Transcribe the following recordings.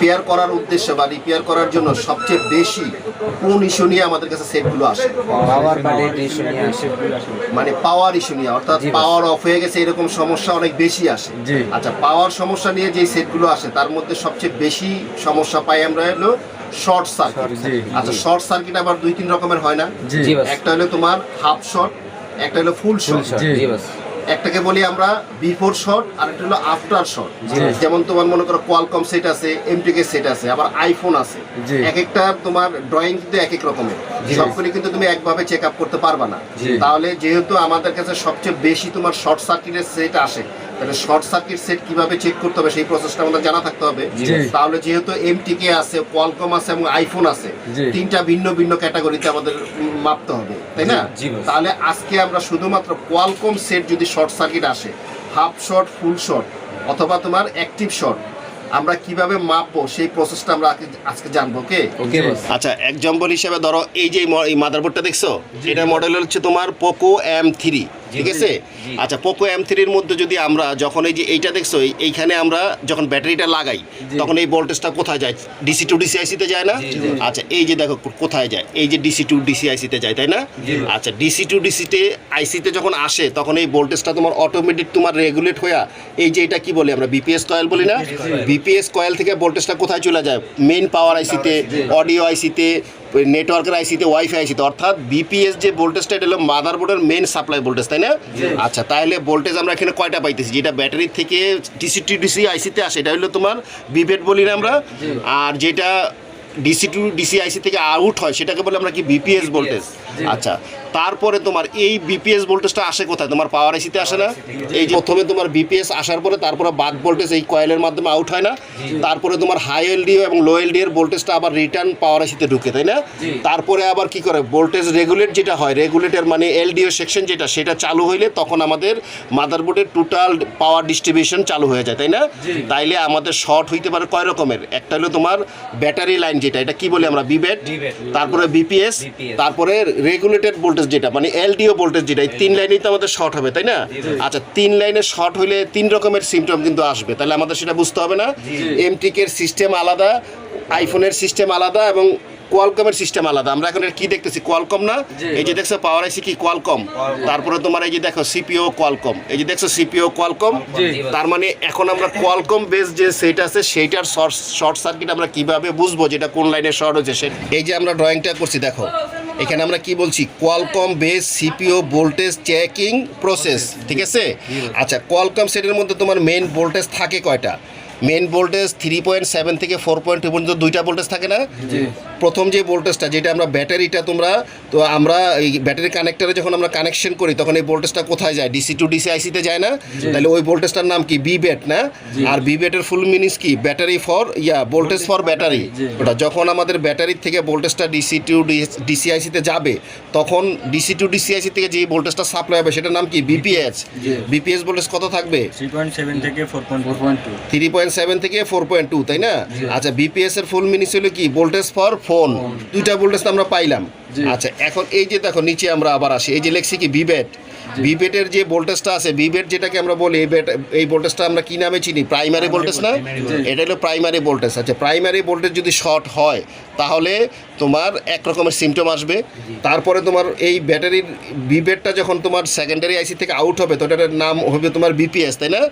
Repair করার উদ্দেশ্য বা রিপেয়ার করার জন্য সবচেয়ে বেশি কোন ইস্যু নিয়ে আমাদের কাছে সেটগুলো আসে? পাওয়ার ইস্যু নিয়ে আসে। মানে পাওয়ার ইস্যু নিয়ে অর্থাৎ পাওয়ার অফ হয়ে গেছে এরকম সমস্যা অনেক বেশি আসে। আচ্ছা পাওয়ার সমস্যা নিয়ে যে সেটগুলো আসে তার মধ্যে সবচেয়ে বেশি সমস্যা পাই আমরা হলো শর্ট সার্কিট আচ্ছা শর্ট সার্কিট আবার দুই তিন রকমের হয় না? একটা হলো তোমার হাফ শর্ট একটা হলো ফুল শর্ট একটাকে বলি আমরা বিফোর শট আর একটা হলো আফটার শট যেমন তোমার মনে করো কোয়ালকম সেট আছে এমটিকে সেট আছে আবার আইফোন আছে। এক একটা তোমার ড্রয়িং কিন্তু এক এক রকমের সবগুলি কিন্তু তুমি একভাবে চেক আপ করতে পারবা না। তাহলে যেহেতু আমাদের কাছে সবচেয়ে বেশি তোমার শর্ট সার্কিটের সেট আসে তাহলে শর্ট সার্কিট সেট কীভাবে চেক করতে হবে সেই প্রসেসটা আমাদের জানা থাকতে হবে। তাহলে যেহেতু এমটিকে আছে কোয়ালকম আছে এবং আইফোন আছে তিনটা ভিন্ন ভিন্ন ক্যাটাগরিতে আমাদের মাপতে হবে তাই না। তাহলে আজকে আমরা শুধুমাত্র কোয়ালকম সেট যদি শর্ট সার্কিট আসে হাফ শর্ট ফুল শর্ট অথবা তোমার অ্যাক্টিভ শর্ট আমরা কীভাবে মাপবো সেই প্রসেসটা আমরা আজকে- আজকে জানব ওকে? আচ্ছা এক্সাম্পল হিসেবে ধরো এই যে এই মাদারবোর্ডটা দেখছ? এটার মডেল হচ্ছে তোমার পোকো এম থ্রি ঠিক আছে? আচ্ছা পোকো এম থ্রির মধ্যে যদি আমরা যখন এই যে এইটা দেখছ এইখানে আমরা যখন ব্যাটারিটা লাগাই তখন এই ভোল্টেজটা কোথায় যায়? ডিসি টু ডিসি আইসিতে যায় না। আচ্ছা এই যে দেখো কোথায় যায়? এই যে ডিসি টু ডিসি আইসিতে যায় তাই না? আচ্ছা ডিসি টু ডিসিতে আইসিতে যখন আসে তখন এই ভোল্টেজটা তোমার অটোমেটিক তোমার রেগুলেট হয়ে এই যে এটা কি বলি আমরা বিপিএস কয়েল বলি না? বিপিএস কয়েল থেকে ভোল্টেজটা কোথায় চলে যায়? মেইন পাওয়ার আইসিতে অডিও আইসিতে নেটওয়ার্কের আইসিতে ওয়াইফাই আইসিতে অর্থাৎ বিপিএস যে ভোল্টেজটা এটা হলো মাদার বোর্ডের মেন সাপ্লাই ভোল্টেজ তাই না? আচ্ছা তাহলে ভোল্টেজ আমরা এখানে কয়টা পাইতেছি? যেটা ব্যাটারি থেকে ডিসি টু ডিসি আইসিতে আসে এটা হলো তোমার বিবেট বলি না আমরা? আর যেটা ডিসি টু ডিসি আইসি থেকে আউট হয় সেটাকে বলে আমরা কি বিপিএস ভোল্টেজ আচ্ছা তারপরে তোমার এই বিপিএস ভোল্টেজটা আসে কোথায়? তোমার পাওয়ার আইসিতে আসে না? এই যে প্রথমে তোমার বিপিএস আসার পরে তারপরে বাদ ভোল্টেজ এই কয়েলের মাধ্যমে আউট হয় না। তারপরে তোমার হাই এলডিও এবং লো এলডি এর ভোল্টেজটা আবার রিটার্ন পাওয়ার আইসিতে ঢুকে তাই না? তারপরে আবার কি করে? ভোল্টেজ রেগুলেট যেটা হয় রেগুলেটর মানে এলডিও সেকশন যেটা সেটা চালু হইলে তখন আমাদের মাদারবোর্ডের টোটাল পাওয়ার ডিস্ট্রিবিউশন চালু হয়ে যায় তাই না? তাইলে আমাদের শর্ট হইতে পারে কয় রকমের? একটা হলো তোমার ব্যাটারি লাইন যেটা এটা কি বলি আমরা? বিবেট বিবেট। তারপরে বিপিএস তারপরে রেগুলেটেড ভোল্টেজ যেটা মানে এলডিও ভোল্টেজ যেটা এই তিন লাইনেই তো আমাদের শর্ট হবে তাই না? আচ্ছা তিন লাইনে শর্ট হইলে তিন রকমের সিমটম কিন্তু আসবে তাহলে আমাদের সেটা বুঝতে হবে না? এমটিকের সিস্টেম আলাদা আইফোনের সিস্টেম আলাদা এবং কোয়ালকমের সিস্টেম আলাদা। আমরা এখন কি দেখতেছি? কোয়ালকম না? এই যে দেখছ পাওয়ার আইসি কি? কোয়ালকম তারপরে তোমার এই যে দেখো সিপিও কোয়ালকম এই যে দেখছ সিপিও কোয়ালকম তার মানে এখন আমরা কোয়ালকম বেস যে সেট আছে সেইটার শর্ট শর্ট সার্কিট আমরা কীভাবে বুঝব যেটা কোন লাইনে শর্ট হয়েছে? সে এই যে আমরা ড্রয়িংটা করছি দেখো। এখানে আমরা কি বলছি? Qualcomm base CPU voltage checking process ঠিক আছে? আচ্ছা কোয়ালকম সেটের মধ্যে তোমার মেন ভোল্টেজ থাকে কয়টা? Main voltage three point seven থেকে ফোর পয়েন্ট টু পর্যন্ত দুইটা ভোল্টেজ থাকে না? প্রথম যে ভোল্টেজটা যেটা আমরা ব্যাটারিটা তোমরা তো আমরা এই ব্যাটারি কানেক্টারে যখন আমরা কানেকশন করি তখন এই ভোল্টেজটা কোথায় যায়? ডিসি টু ডিসি আইসিতে যায় না? তাহলে ওই ভোল্টেজটার নাম কি? বি ব্যাট না আর বি ব্যাটের ফুল মিনিংস কি? Battery for yeah voltage for battery ওটা যখন আমাদের ব্যাটারির থেকে ভোল্টেজটা ডিসি টু ডিসি আইসিতে যাবে তখন ডিসি টু ডিসি আইসি থেকে যে ভোল্টেজটা সাপ্লাই হবে সেটার নাম কি? বিপিএস বিপিএস ভোল্টেজ কত থাকবে? থ্রি পয়েন্ট সেভেন থেকে four point four point two three point seven থেকে ফোর পয়েন্ট টু তাই না? আচ্ছা বিপিএস এর ফুল মিনিস হলো কি? Voltage for phone. দুইটা ভোল্টেজ আমরা পাইলাম। আচ্ছা এখন এই যে দেখো নিচে আমরা আবার আসি। এই যে লেখছি কি বিবেট বিবেটের যে ভোল্টেজটা আছে বিবেট যেটাকে আমরা বলি এই ভোল্টেজটা আমরা কি নামে চিনি? প্রাইমারি ভোল্টেজ না? এটা হলো প্রাইমারি ভোল্টেজ আচ্ছা প্রাইমারি ভোল্টেজ যদি শর্ট হয় তাহলে তোমার এক রকমের সিমটম আসবে। তারপরে তোমার এই ব্যাটারির বিবেটটা যখন তোমার সেকেন্ডারি আইসি থেকে আউট হবে তো এটার নাম হবে তোমার বিপিএস তাই না?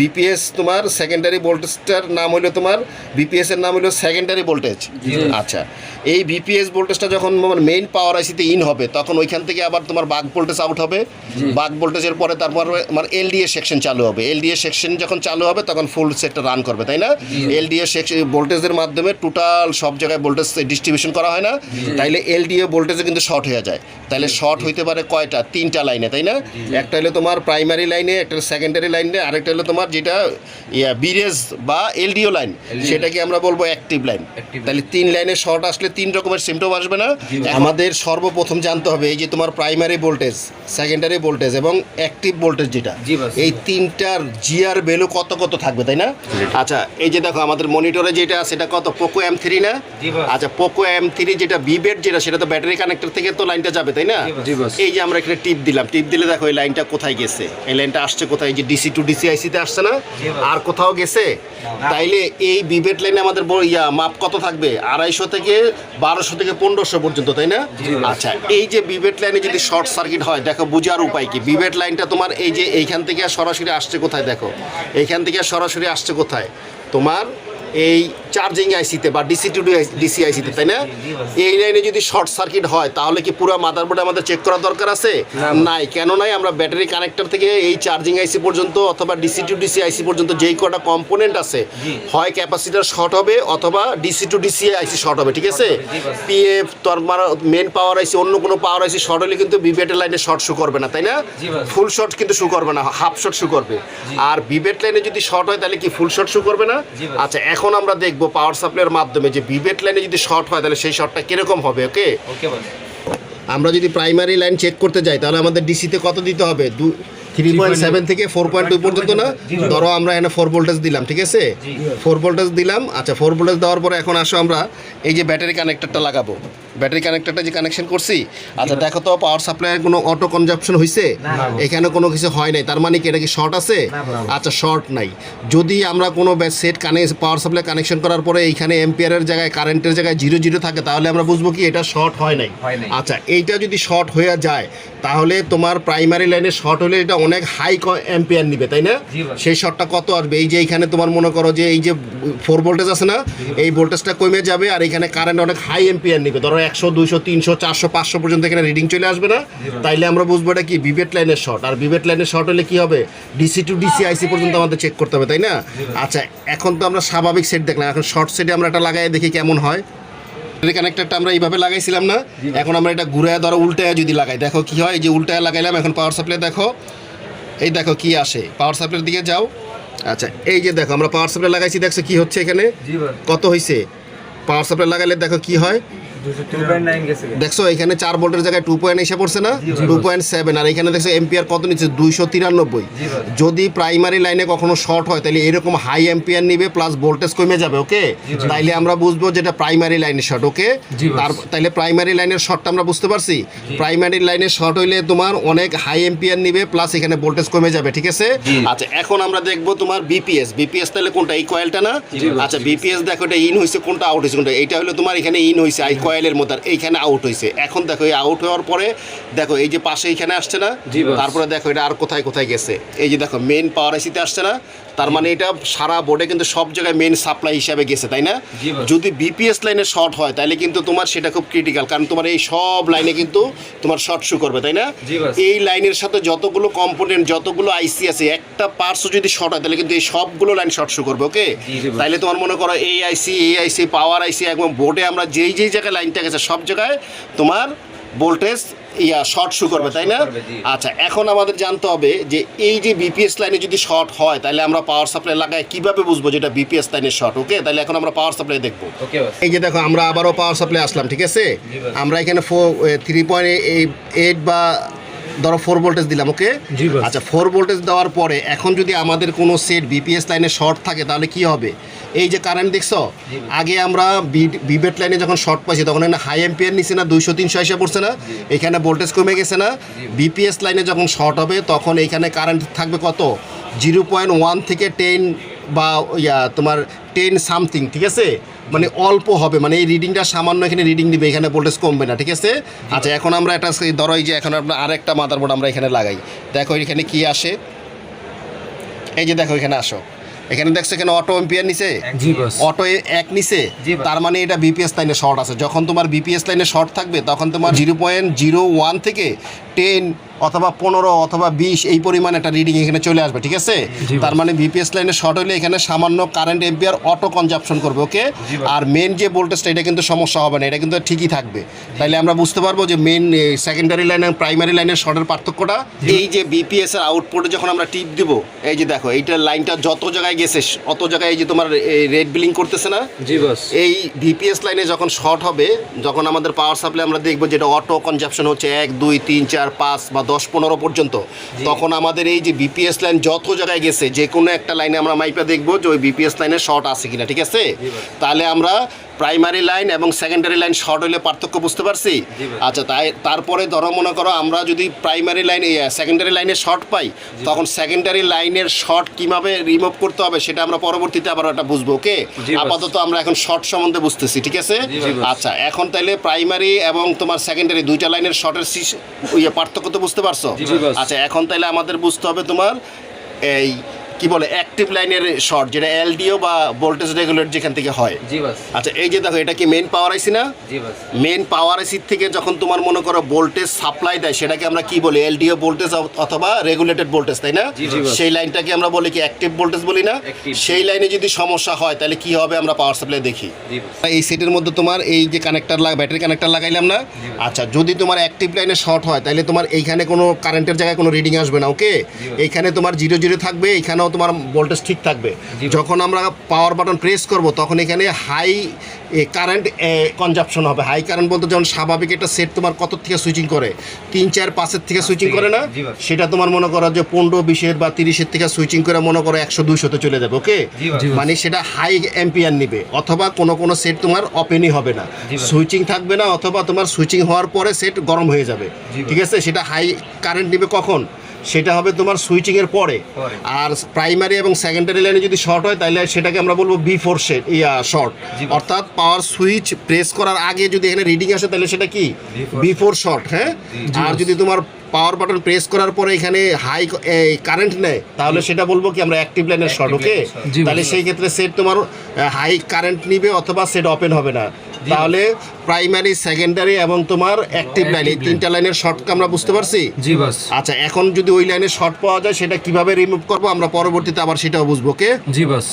বিপিএস তোমার সেকেন্ডারি ভোল্টেজটার নাম হলো তোমার বিপিএস এর নাম হলো সেকেন্ডারি ভোল্টেজ আচ্ছা এই বিপিএস ভোল্টেজটা যখন তোমার মেইন পাওয়ার আইসিতে ইন হবে তখন ওইখান থেকে আবার তোমার বাক ভোল্টেজ আউট হবে। বাক ভোল্টেজের পরে তারপর আমার এলডিএ সেকশন চালু হবে। এলডিএ সেকশন যখন চালু হবে তখন ফুল সেটটা রান করবে তাই না? এলডিএ সেকশন ভোল্টেজের মাধ্যমে টোটাল সব জায়গায় ভোল্টেজ ডিস্ট্রিবিউশন করা হয় না? তাইলে এলডিএ ভোল্টেজে কিন্তু শর্ট হয়ে যায়। তাহলে শর্ট হইতে পারে কয়টা? তিনটা লাইনে তাই না? একটা হলো তোমার প্রাইমারি লাইনে একটা সেকেন্ডারি লাইনে আরেকটা হলো তোমার যেটা ইয়া বিরেজ বা এলডিও লাইন সেটাকে আমরা বলব অ্যাক্টিভ লাইন তাহলে তিন লাইনে শর্ট আসলে তিন রকমের সিমটম আসবে না। আমাদের সর্বপ্রথম জানতে হবে এই যে তোমার প্রাইমারি ভোল্টেজ সেকেন্ডারি ভোল্টেজ এবং অ্যাক্টিভ ভোল্টেজ যেটা। এই তিনটার জিআর ভ্যালু কত কত থাকবে তাই না? আচ্ছা এই যে দেখো আমাদের মনিটরে যেটা সেটা কত? পোকো এম থ্রি না? আচ্ছা পোকো এম থ্রি বাকি যেটা বিবেট যেটা সেটা তো ব্যাটারি কানেক্টর থেকে তো লাইনটা যাবে তাই না? এই যে আমরা এখানে টিপ দিলাম টিপ দিলে দেখো এই লাইনটা কোথায় গেছে? এই লাইনটা আসছে কোথায়? যে ডিসি টু ডিসি আইসিতে আসছে না? আর কোথাও গেছে? তাইলে এই বিবেট লাইনে আমাদের ইয়া মাপ কত থাকবে? আড়াইশো থেকে বারোশো থেকে পনেরোশো পর্যন্ত তাই না? আচ্ছা এই যে বিবেট লাইনে যদি শর্ট সার্কিট হয় দেখো বুঝার উপায় কি? বিবেট লাইনটা তোমার এই যে এইখান থেকে সরাসরি আসছে কোথায় দেখো? এইখান থেকে সরাসরি আসছে কোথায়? তোমার এই চার্জিং আইসিতে বা ডিসি টু ডিসি আইসিতে তাই না? এই লাইনে যদি শর্ট সার্কিট হয় তাহলে কি পুরো মাদারবোর্ডে আমাদের চেক করার দরকার আছে? নাই। কেন নাই? আমরা ব্যাটারি কানেক্টর থেকে এই চার্জিং আইসি পর্যন্ত অথবা ডিসি টু ডিসি আইসি পর্যন্ত যেই কটা কম্পোনেন্ট আছে হয় ক্যাপাসিটার শর্ট হবে অথবা DC to DC IC short হবে ঠিক আছে? পিএফ তোমার মেন পাওয়ার আইসি অন্য কোনো পাওয়ার আইসি শর্ট হলে কিন্তু বিবেটের লাইনে শর্ট শু করবে না তাই না? ফুল শর্ট কিন্তু শু করবে না হাফ শর্ট শু করবে। আর বিবেট লাইনে যদি শর্ট হয় তাহলে কি ফুল শর্ট শু করবে না? আচ্ছা এখন আমরা দেখব পাওয়ার সাপ্লাইয়ের মাধ্যমে যে বিবেট লাইনে যদি শর্ট হয়, তাহলে সেই শর্টটা কীরকম হবে ওকে ওকে আমরা যদি প্রাইমারি লাইন চেক করতে যাই তাহলে আমাদের ডিসিতে কত দিতে হবে? দু থ্রি পয়েন্ট সেভেন থেকে ফোর পয়েন্ট টু পর্যন্ত না? ধরো আমরা এখানে ফোর ভোল্টেজ দিলাম ঠিক আছে? ফোর ভোল্টেজ দিলাম আচ্ছা ফোর ভোল্টেজ দেওয়ার পরে এখন আসো আমরা এই যে ব্যাটারি কানেক্টরটা লাগাবো। ব্যাটারি কানেক্টরটা যে কানেকশন করছি আচ্ছা দেখো তো পাওয়ার সাপ্লাইয়ের কোনো অটো কনজাপশন হয়েছে এখানে কোনো কিছু হয় নাই তার মানে কি এটা কি শর্ট আছে? আচ্ছা শর্ট নাই। যদি আমরা কোনো সেট কানে পাওয়ার সাপ্লাই কানেকশন করার পরে এইখানে এম্পিয়ারের জায়গায় কারেন্টের জায়গায় জিরো জিরো থাকে তাহলে আমরা বুঝব কি এটা শর্ট হয় নাই। আচ্ছা এইটা যদি শর্ট হয়ে যায় তাহলে তোমার প্রাইমারি লাইনে শর্ট হলে এটা অনেক হাই অ্যাম্পিয়ার নিবে তাই না? সেই শর্টটা কত আসবে? এই যে এইখানে তোমার মনে করো যে এই যে ফোর ভোল্টেজ আছে না এই ভোল্টেজটা কমে যাবে আর এখানে কারেন্ট অনেক হাই এম্পিয়ার নিবে। ধরো একশো দুইশো তিনশো চারশো পাঁচশো পর্যন্ত এখানে রিডিং চলে আসবে না? তাইলে আমরা বুঝব এটা কি বিবেট লাইনের শর্ট আর বিবেট লাইনের শর্ট হলে কি হবে? ডিসি টু ডিসি আইসি পর্যন্ত আমাদের চেক করতে হবে তাই না? আচ্ছা এখন তো আমরা স্বাভাবিক সেট দেখলাম। এখন শর্ট সেটে আমরা এটা লাগাই দেখি কেমন হয়। কানেক্টরটা আমরা এইভাবে লাগাইছিলাম না এখন আমরা এটা ঘুরে ধরো উল্টায় যদি লাগাই। দেখো কি হয় যে উল্টায় লাগাইলাম এখন পাওয়ার সাপ্লাই দেখো এই দেখো কি আসে। পাওয়ার সাপ্লাইয়ের দিকে যাও। আচ্ছা এই যে দেখো আমরা পাওয়ার সাপ্লাই লাগাইছি দেখছ কি হচ্ছে এখানে? কত হয়েছে পাওয়ার সাপ্লাই লাগাইলে দেখো কি হয়? দেখছ এখানে চার ভোল্টের জায়গায় টু পয়েন্ট এসে পড়ছে না? টু পয়েন্ট সেভেন আর এখানে দেখছ এম্পিয়ার কত নিচ্ছে? দুইশো তিরানব্বই। যদি প্রাইমারি লাইনে কখনো শর্ট হয় তাহলে এরকম হাই এম্পিয়ার নিবে প্লাস ভোল্টেজ কমে যাবে ওকে তাইলে আমরা বুঝব যেটা প্রাইমারি লাইনের শর্ট ওকে তার তাইলে প্রাইমারি লাইনের শর্টটা আমরা বুঝতে পারছি? প্রাইমারি লাইনের শর্ট হইলে তোমার অনেক হাই এম্পিয়ার নিবে প্লাস এখানে ভোল্টেজ কমে যাবে ঠিক আছে? আচ্ছা এখন আমরা দেখব তোমার বিপিএস বিপিএস তাহলে কোনটা? এই কয়েলটা না? আচ্ছা বিপিএস দেখো এটা ইন হয়েছে কোনটা আউট হয়েছে কোনটা? এইটা হলো তোমার এখানে ইন হয়েছে এই কয়েলের মধ্যে এইখানে আউট হয়েছে এখন দেখো এই আউট হওয়ার পরে দেখো এই যে পাশে এইখানে আসছে না তারপরে দেখো এটা আর কোথায় কোথায় গেছে। এই যে দেখো মেন পাওয়ার এসিতে আসছে না তার মানে এটা সারা বোর্ডে কিন্তু সব জায়গায় মেন সাপ্লাই হিসাবে গেছে তাই না? যদি বিপিএস লাইনে শর্ট হয় তাহলে কিন্তু তোমার সেটা খুব ক্রিটিক্যাল কারণ তোমার এই সব লাইনে কিন্তু তোমার শর্ট শু করবে তাই না? এই লাইনের সাথে যতগুলো কম্পোনেন্ট যতগুলো আইসি আছে একটা পার্টসও যদি শর্ট হয় তাহলে কিন্তু এই সবগুলো লাইন শর্ট শু করবে ওকে। তাইলে তোমার মনে করো এই আইসি এই আইসি পাওয়ার আইসি একদম বোর্ডে আমরা যেই যেই জায়গায় লাইনটা গেছে সব জায়গায় তোমার ভোল্টেজ ইয়া শর্ট শু করবে তাই না? আচ্ছা এখন আমাদের জানতে হবে যে এই যে বিপিএস লাইনে যদি শর্ট হয় তাহলে আমরা পাওয়ার সাপ্লাই লাগাই কীভাবে বুঝব যেটা বিপিএস লাইনের শর্ট ওকে তাহলে এখন আমরা পাওয়ার সাপ্লাই দেখব। ওকে বস এই যে দেখো আমরা আবারও পাওয়ার সাপ্লাই আসলাম ঠিক আছে? আমরা এখানে ফোর থ্রি পয়েন্ট এইট বা ধরো ফোর ভোল্টেজ দিলাম ওকে আচ্ছা ফোর ভোল্টেজ দেওয়ার পরে এখন যদি আমাদের কোনো সেট বিপিএস লাইনে শর্ট থাকে তাহলে কি হবে? এই যে কারেন্ট দেখছ, আগে আমরা বিবেট লাইনে যখন শর্ট পাইছি, তখন এখানে হাই এম্পিয়ার নিছে না, দুইশো, তিনশো এসে পড়ছে না। এখানে ভোল্টেজ কমে গেছে না। বিপিএস লাইনে যখন শর্ট হবে, তখন এইখানে কারেন্ট থাকবে কত? জিরো পয়েন্ট ওয়ান থেকে টেন বা ইয়া, তোমার টেন সামথিং ঠিক আছে? মানে অল্প হবে মানে এই রিডিংটা সামান্য এখানে রিডিং দিবে, এখানে ভোল্টেজ কমবে না, ঠিক আছে? আচ্ছা এখন আমরা একটা ধরো যে এখন আমরা আরেকটা মাদারবোর্ড আমরা এখানে লাগাই। দেখো, এখানে কি আসে? এই যে দেখো, এখানে আসো। এখানে দেখছ এখানে অটো এম্পিয়ার নিচে জি বস অটো এক নিচে। তার মানে এটা বিপিএস লাইনে শর্ট আছে। যখন তোমার বিপিএস লাইনে শর্ট থাকবে তখন তোমার জিরো পয়েন্ট জিরো ওয়ান থেকে টেন অথবা পনেরো অথবা বিশ এই পরিমাণ একটা রিডিং এখানে চলে আসবে ঠিক আছে? তার মানে বিপিএস লাইনে শর্ট হলে এখানে সামান্য কারেন্ট এম্পিয়ার অটো কনজাপশন করবে ওকে আর মেন যে ভোল্টেজটা এটা কিন্তু সমস্যা হবে না এটা কিন্তু ঠিকই থাকবে। তাইলে আমরা বুঝতে পারব যে মেন সেকেন্ডারি লাইন এবং প্রাইমারি লাইনের শর্টের পার্থক্যটা। এই যে বিপিএস এর আউটপুটে যখন আমরা টিপ দিব এই যে দেখো এইটার লাইনটা যত জায়গায় গেছে অত জায়গায় এই যে তোমার রেড বিলিং করতেছে না? জি বস এই বিপিএস লাইনে যখন শর্ট হবে যখন আমাদের পাওয়ার সাপ্লাই আমরা দেখব যেটা অটো কনজাপশন হচ্ছে এক দুই তিন চার পাঁচ বা দশ পনেরো পর্যন্ত। তখন আমাদের এই যে বিপিএস লাইন যত জায়গায় গেছে যে কোনো একটা লাইনে আমরা মাইপা দেখব যে ওই বিপিএস লাইনে শর্ট আছে কিনা ঠিক আছে? তাহলে আমরা প্রাইমারি লাইন এবং সেকেন্ডারি লাইন শর্ট হইলে পার্থক্য বুঝতে পারছি? আচ্ছা তাই তারপরে ধরো মনে করো আমরা যদি প্রাইমারি লাইন সেকেন্ডারি লাইনে শর্ট পাই তখন সেকেন্ডারি লাইনের শর্ট কীভাবে রিমুভ করতে হবে সেটা আমরা পরবর্তীতে আবার ওটা বুঝব ওকে? আপাতত আমরা এখন শর্ট সম্বন্ধে বুঝতেছি ঠিক আছে? আচ্ছা এখন তাইলে প্রাইমারি এবং তোমার সেকেন্ডারি দুইটা লাইনের শর্টের ইয়ে পার্থক্য তো বুঝতে পারছ? আচ্ছা এখন তাইলে আমাদের বুঝতে হবে তোমার এই কি বলে অ্যাক্টিভ লাইনের শর্ট যেটা এলডিও বা ভোল্টেজ রেগুলেট যেখান থেকে হয়। জি বাস। আচ্ছা এই যে দেখো এটা কি মেন পাওয়ার আইসি না? জি বাস। মেন পাওয়ার আইসির থেকে যখন তোমার মনে করো ভোল্টেজ সাপ্লাই দেয় সেটাকে আমরা কি বলি এলডিও ভোল্টেজ অথবা রেগুলেটেড ভোল্টেজ তাই না? সেই লাইনটাকে আমরা বলি কি অ্যাক্টিভ ভোল্টেজ বলি না? সেই লাইনে যদি সমস্যা হয় তাহলে কি হবে আমরা পাওয়ার সাপ্লাই দেখি। এই সেটের মধ্যে তোমার এই যে কানেক্টার লাগা ব্যাটারি কানেক্টার লাগাইলাম না? আচ্ছা যদি তোমার অ্যাক্টিভ লাইনে শর্ট হয় তাহলে তোমার এইখানে কোনো কারেন্টের জায়গায় কোনো রিডিং আসবে না ওকে এইখানে তোমার জিরো জিরো থাকবে এইখানেও তোমার ভোল্টেজ ঠিক থাকবে। যখন আমরা পাওয়ার বাটন প্রেস করব তখন এখানে হাই কারেন্ট কনজাপশন হবে। হাই কারেন্ট বলতে যখন স্বাভাবিক একটা সেট তোমার কত থেকে সুইচিং করে? তিন চার পাঁচের থেকে সুইচিং করে না? সেটা তোমার মনে করো যে পনেরো বিশের বা তিরিশের থেকে সুইচিং করে মনে করো একশো দুইশোতে চলে যাবে ওকে মানে সেটা হাই এম্পিয়ার নিবে অথবা কোনো কোনো সেট তোমার ওপেনই হবে না। সুইচিং থাকবে না অথবা তোমার সুইচিং হওয়ার পরে সেট গরম হয়ে যাবে ঠিক আছে? সেটা হাই কারেন্ট নিবে কখন? সেটা হবে তোমার সুইচিং এর পরে। আর প্রাইমারি এবং সেকেন্ডারি লাইনে যদি শর্ট হয় তাহলে সেটাকে আমরা বলব বিফোর সেট ইয়া শর্ট অর্থাৎ পাওয়ার সুইচ প্রেস করার আগে যদি এখানে রিডিং আসে তাহলে সেটা কি? বিফোর শর্ট হ্যাঁ? আর যদি তোমার পাওয়ার বাটন প্রেস করার পরে এখানে হাই কারেন্ট নেয় তাহলে সেটা বলব কি আমরা অ্যাক্টিভ লাইনের শর্ট ওকে তাহলে সেই ক্ষেত্রে সেট তোমার হাই কারেন্ট নিবে অথবা সেট ওপেন হবে না। তাহলে প্রাইমারি সেকেন্ডারি এবং তোমার অ্যাক্টিভ লাইন এই তিনটা লাইনের শর্টকে আমরা বুঝতে পারছি? জি বাস আচ্ছা এখন যদি ওই লাইনে শর্ট পাওয়া যায় সেটা কীভাবে রিমুভ করব? আমরা পরবর্তীতে আবার সেটাও বুঝব ওকে জি বাস